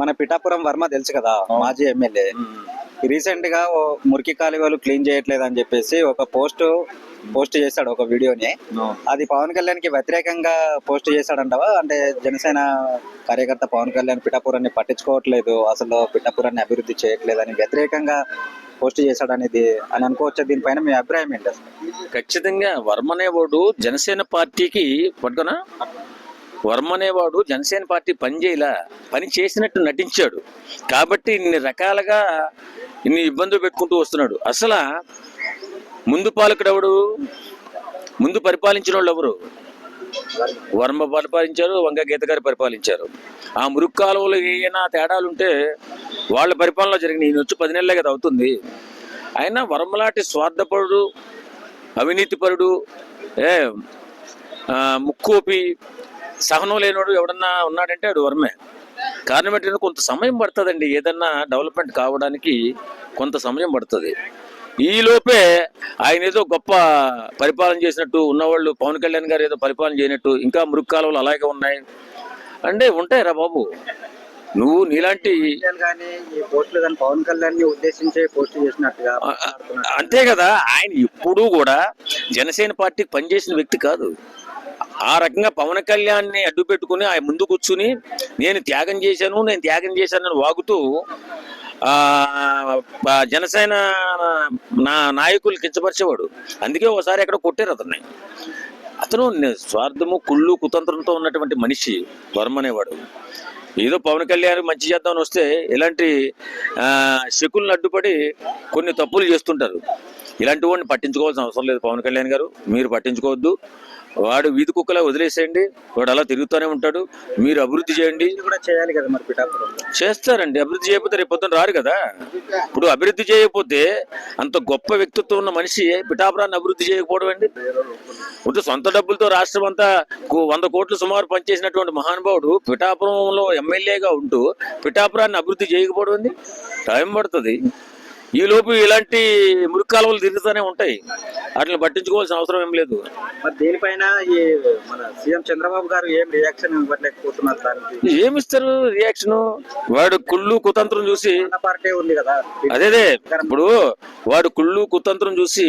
మన పిఠాపురం వర్మ తెలుసు కదా మాజీ ఎమ్మెల్యే. రీసెంట్గా మురికి కాలువలు క్లీన్ చేయట్లేదు అని చెప్పేసి ఒక పోస్ట్ పోస్ట్ చేశాడు ఒక వీడియోని. అది పవన్ కళ్యాణ్కి వ్యతిరేకంగా పోస్ట్ చేశాడంటవా? అంటే జనసేన కార్యకర్త పవన్ కళ్యాణ్ పిఠాపురాన్ని పట్టించుకోవట్లేదు అసలు పిఠాపురాన్ని అభివృద్ధి చేయట్లేదు అని వ్యతిరేకంగా పోస్ట్ చేశాడనేది అని అనుకోవచ్చు? దీనిపైన మీ అభిప్రాయం ఏంటి ఖచ్చితంగా వర్మ అనేవాడు జనసేన పార్టీకి పట్టుకున్నా? వర్మ అనేవాడు జనసేన పార్టీ పనిచేయలా పని చేసినట్టు నటించాడు. కాబట్టి ఇన్ని రకాలుగా ఇన్ని ఇబ్బందులు పెట్టుకుంటూ వస్తున్నాడు. అసలు ముందు పాలకుడెవడు? ముందు పరిపాలించిన వాళ్ళు ఎవరు వర్మ పరిపాలించారు వంగ గీత గారు పరిపాలించారు. ఆ మురుగు కాలువలో ఏమైనా తేడాలుంటే వాళ్ళ పరిపాలనలో జరిగిన ఈయన వచ్చి పది నెలలే కదా అవుతుంది. అయినా వర్మలాంటి స్వార్థపరుడు అవినీతిపరుడు ఏ ముక్కోపి సహనం లేనివాడు ఎవడన్నా ఉన్నాడంటే వాడు వర్మే. కారణం ఏంటంటే కొంత సమయం పడుతుందండి. ఏదన్నా డెవలప్మెంట్ కావడానికి కొంత సమయం పడుతుంది. ఈ లోపే ఆయన ఏదో గొప్ప పరిపాలన చేసినట్టు ఉన్నవాళ్ళు పవన్ కళ్యాణ్ గారు ఏదో పరిపాలన చేయనట్టు ఇంకా మృగ్ కాలువలు అలాగే ఉన్నాయి. అంటే ఉంటాయిరా బాబు. నువ్వు నీలాంటి పవన్ కళ్యాణ్ ఉద్దేశించే పోస్ట్ చేసినట్టుగా అంతే కదా. ఆయన ఎప్పుడూ కూడా జనసేన పార్టీకి పనిచేసిన వ్యక్తి కాదు. ఆ రకంగా పవన్ కళ్యాణ్ని అడ్డు పెట్టుకుని ఆ ముందు కూర్చుని నేను త్యాగం చేశాను నేను త్యాగం చేశానని వాగుతూ ఆ జనసేన నా నాయకులు కించపరిచేవాడు. అందుకే ఒకసారి ఎక్కడ కొట్టారు అతన్ని. అతను ని- స్వార్థము కుళ్ళు కుతంత్రంతో ఉన్నటువంటి మనిషి వర్మ అనేవాడు. ఏదో పవన్ కళ్యాణ్ మంచి చేద్దామని వస్తే ఇలాంటి ఆ, శకులను అడ్డుపడి కొన్ని తప్పులు చేస్తుంటారు. ఇలాంటి వాడిని పట్టించుకోవాల్సిన అవసరం లేదు పవన్ కళ్యాణ్ గారు. మీరు పట్టించుకోవద్దు. వాడు వీధి కుక్కలా వదిలేసేయండి. వాడు అలా తిరుగుతూనే ఉంటాడు. మీరు అభివృద్ధి చేయండి. ఇది కూడా చేయాలి కదా మరి పిఠాపురం. చేస్తారండి. అభివృద్ధి చేయకపోతే రేపు పొద్దున రారు కదా. ఇప్పుడు అభివృద్ధి చేయకపోతే అంత గొప్ప వ్యక్తిత్వం ఉన్న మనిషి పిఠాపురాన్ని అభివృద్ధి చేయకపోవడం అండి. ఇప్పుడు సొంత డబ్బులతో రాష్ట్రం అంతా వంద కోట్లు సుమారు పనిచేసినటువంటి మహానుభావుడు పిఠాపురంలో ఎమ్మెల్యేగా ఉంటూ పిఠాపురాన్ని అభివృద్ధి చేయకపోవడం అండి. టైం పడుతుంది. ఈ లోపు ఇలాంటి మురికాలువలు తిరుగుతూనే ఉంటాయి. వాటిని పట్టించుకోవాల్సిన అవసరం ఏం లేదు. మరి దీనిపైన ఈ మన సీఎం చంద్రబాబు గారు ఏం రియాక్షన్ ఇవ్వట్లేకపోతున్నారు దానికి? ఏమిస్తారు రియాక్షన్ వాడు కుళ్ళు కుతంత్రం చూసి పార్టీ ఉంది కదా. అదేదే ఇప్పుడు వాడు కుళ్ళు కుతంత్రం చూసి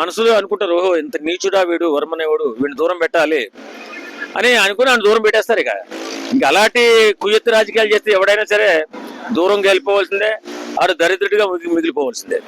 మనసులో అనుకుంటారు ఓహో ఇంత నీచుడా వీడు వర్మనేవాడు వీడిని దూరం పెట్టాలి అని అనుకుని ఆయన దూరం పెట్టేస్తారు ఇక. ఇంకా అలాంటి కుయ్యెత్తి రాజకీయాలు చేస్తే ఎవడైనా సరే దూరం వెళ్ళిపోవాల్సిందే ఆడు దరిద్రుడిగా మిగి- మిగిలిపోవాల్సిందే